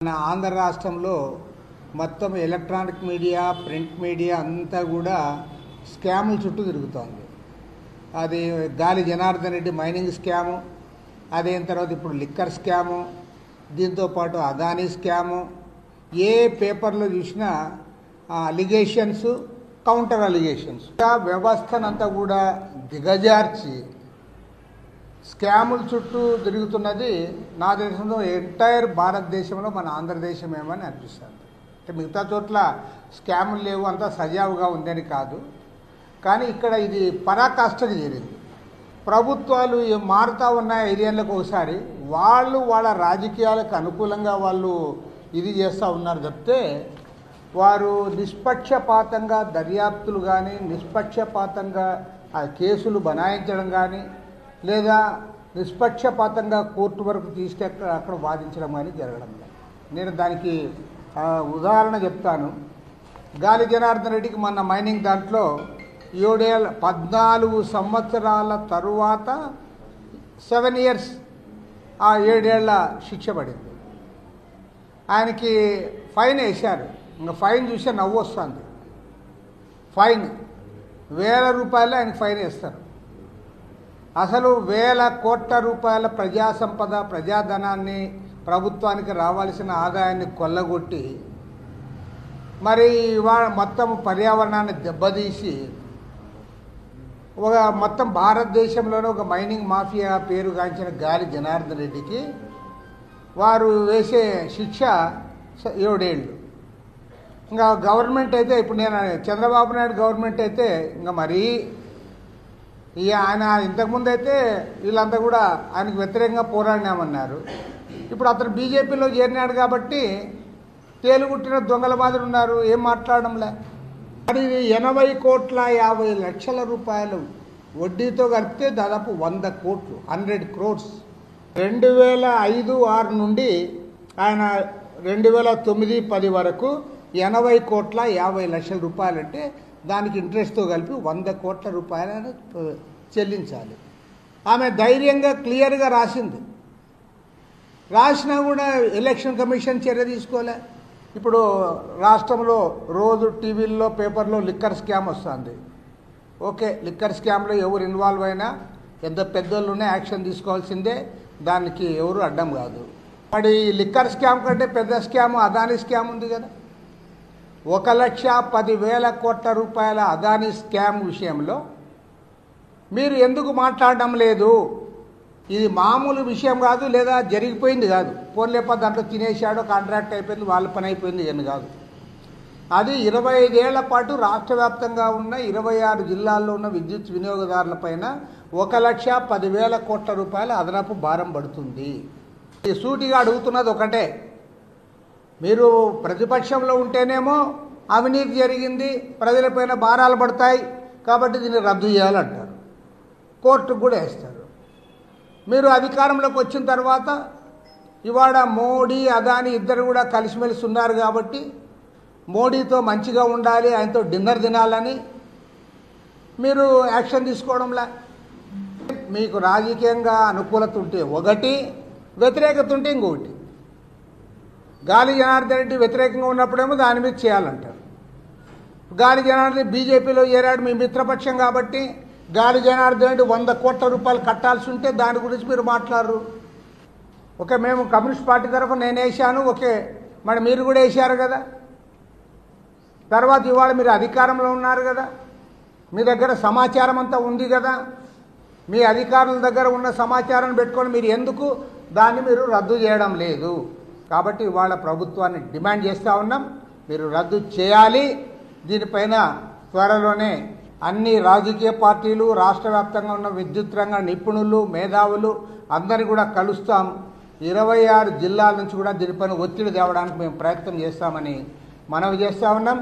మన ఆంధ్ర రాష్ట్రంలో మొత్తం ఎలక్ట్రానిక్ మీడియా ప్రింట్ మీడియా అంతా కూడా స్కాముల చుట్టూ తిరుగుతోంది. అది గాలి జనార్దన్ రెడ్డి మైనింగ్ స్కాము అదైన తర్వాత ఇప్పుడు లిక్కర్ స్కాము దీంతోపాటు అదానీ స్కాము ఏ పేపర్లో చూసినా అలిగేషన్స్ కౌంటర్ అలిగేషన్స్ వ్యవస్థనంతా కూడా దిగజార్చి స్కాముల చుట్టూ తిరుగుతున్నది నా దేశంలో ఎంటైర్ భారతదేశంలో మన ఆంధ్రదేశమేమని అనిపిస్తుంది. అంటే మిగతా చోట్ల స్కాములు లేవు అంతా సజావుగా ఉందని కాదు. కానీ ఇక్కడ ఇది పరాకాష్ఠకు చేరింది. ప్రభుత్వాలు మారుతూ మారుతా ఉన్న ఏరియాలకు ఒకసారి వాళ్ళు వాళ్ళ రాజకీయాలకు అనుకూలంగా వాళ్ళు ఇది చేస్తూ ఉన్నారు తప్పితే వారు నిష్పక్షపాతంగా దర్యాప్తులు కానీ నిష్పక్షపాతంగా ఆ కేసులు బనాయించడం కానీ లేదా నిష్పక్షపాతంగా కోర్టు వరకు తీసుకెక్కడ అక్కడ వాదించడం కానీ జరగడం నేను దానికి ఉదాహరణ చెప్తాను. గాలి జనార్దన్ రెడ్డికి మొన్న మైనింగ్ దాంట్లో ఏడేళ్ళ పద్నాలుగు సంవత్సరాల తరువాత సెవెన్ ఇయర్స్ ఆ ఏడేళ్ళ శిక్ష పడింది. ఆయనకి ఫైన్ వేశారు. ఇంకా ఫైన్ చూస్తే నవ్వు వస్తుంది. ఫైన్. వేల రూపాయలు ఆయనకి ఫైన్ వేస్తారు. అసలు వేల కోట్ల రూపాయల ప్రజా సంపద ప్రజాధనాన్ని ప్రభుత్వానికి రావాల్సిన ఆదాయాన్ని కొల్లగొట్టి మరి ఇవాళ మొత్తం పర్యావరణాన్ని దెబ్బతీసి ఒక మొత్తం భారతదేశంలోనే ఒక మైనింగ్ మాఫియా పేరుగాంచిన గాలి జనార్దన్ రెడ్డికి వారు వేసే శిక్ష స- ఏడేళ్ళు. ఇంకా గవర్నమెంట్ అయితే ఇప్పుడు నేను చంద్రబాబు నాయుడు గవర్నమెంట్ అయితే ఇంకా మరీ ఇక ఆయన ఇంతకుముందు అయితే వీళ్ళంతా కూడా ఆయనకు వ్యతిరేకంగా పోరాడినామన్నారు. ఇప్పుడు అతను బీజేపీలో చేరినాడు కాబట్టి తేలుగుట్టిన దొంగల మాదిరి ఉన్నారు. ఏం మాట్లాడడంలే. మరి ఇది ఎనభై కోట్ల యాభై లక్షల రూపాయలు వడ్డీతో కలిపితే దాదాపు వంద కోట్లు హండ్రెడ్ క్రోర్స్. రెండు వేల ఐదు ఆరు నుండి ఆయన రెండు వేల తొమ్మిది పది వరకు ఎనభై కోట్ల యాభై లక్షల రూపాయలంటే దానికి ఇంట్రెస్ట్తో కలిపి వంద కోట్ల రూపాయలను చెల్లించాలి. ఆమె ధైర్యంగా క్లియర్గా రాసింది. రాసినా కూడా ఎలక్షన్ కమిషన్ చర్య తీసుకోలే. ఇప్పుడు రాష్ట్రంలో రోజు టీవీల్లో పేపర్లో లిక్కర్ స్కామ్ వస్తుంది. ఓకే లిక్కర్ స్కామ్లో ఎవరు ఇన్వాల్వ్ అయినా ఎంత పెద్దోళ్ళునే యాక్షన్ తీసుకోవాల్సిందే. దానికి ఎవరు అడ్డం కాదు. మరి ఈ లిక్కర్ స్కామ్ కంటే పెద్ద స్కామ్ అదానీ స్కామ్ ఉంది కదా. ఒక లక్ష పదివేల కోట్ల రూపాయల అదానీ స్కామ్ విషయంలో మీరు ఎందుకు మాట్లాడడం లేదు? ఇది మామూలు విషయం కాదు లేదా జరిగిపోయింది కాదు. పోన్లేప దాంట్లో తినేశాడో కాంట్రాక్ట్ అయిపోయింది వాళ్ళ పని అయిపోయింది అని కాదు. అది ఇరవై ఐదేళ్ళ పాటు రాష్ట్ర వ్యాప్తంగా ఉన్న ఇరవై ఆరు జిల్లాల్లో ఉన్న విద్యుత్ వినియోగదారుల పైన ఒక లక్ష పదివేల కోట్ల రూపాయల అదనపు భారం పడుతుంది. ఈ సూటిగా అడుగుతున్నది ఒకటే. మీరు ప్రతిపక్షంలో ఉంటేనేమో అవినీతి జరిగింది ప్రజలపైన భారాలు పడతాయి కాబట్టి దీన్ని రద్దు చేయాలంటారు. కోర్టుకు కూడా వేస్తారు. మీరు అధికారంలోకి వచ్చిన తర్వాత ఇవాళ మోడీ అదాని ఇద్దరు కూడా కలిసిమెలిసి ఉన్నారు కాబట్టి మోడీతో మంచిగా ఉండాలి ఆయనతో డిన్నర్ తినాలని మీరు యాక్షన్ తీసుకోవడంలా? మీకు రాజకీయంగా అనుకూలత ఉంటే ఒకటి వ్యతిరేకత ఉంటే ఇంకొకటి. గాలి జనార్దన్ రెడ్డి వ్యతిరేకంగా ఉన్నప్పుడేమో దాని మీద చేయాలంటారు. గాలి జనార్దన్ రెడ్డి బీజేపీలో చేరాడు మీ మిత్రపక్షం కాబట్టి గాలి జనార్దన్ రెడ్డి వంద కోట్ల రూపాయలు కట్టాల్సి ఉంటే దాని గురించి మీరు మాట్లాడరు. ఓకే మేము కమ్యూనిస్ట్ పార్టీ తరఫు నేను వేసాను ఓకే మరి మీరు కూడా వేసారు కదా. తర్వాత ఇవాళ మీరు అధికారంలో ఉన్నారు కదా. మీ దగ్గర సమాచారం అంతా ఉంది కదా. మీ అధికారుల దగ్గర ఉన్న సమాచారం పెట్టుకొని మీరు ఎందుకు దాన్ని మీరు రద్దు చేయడం లేదు? కాబట్టి ఇవాళ ప్రభుత్వాన్ని డిమాండ్ చేస్తూ ఉన్నాం. మీరు రద్దు చేయాలి. దీనిపైన త్వరలోనే అన్ని రాజకీయ పార్టీలు రాష్ట్ర వ్యాప్తంగా ఉన్న విద్యుత్ రంగ నిపుణులు మేధావులు అందరినీ కూడా కలుస్తాం. ఇరవై ఆరు జిల్లాల నుంచి కూడా దీనిపైన ఒత్తిడి తేవడానికి మేము ప్రయత్నం చేస్తామని మనవి చేస్తూ ఉన్నాం.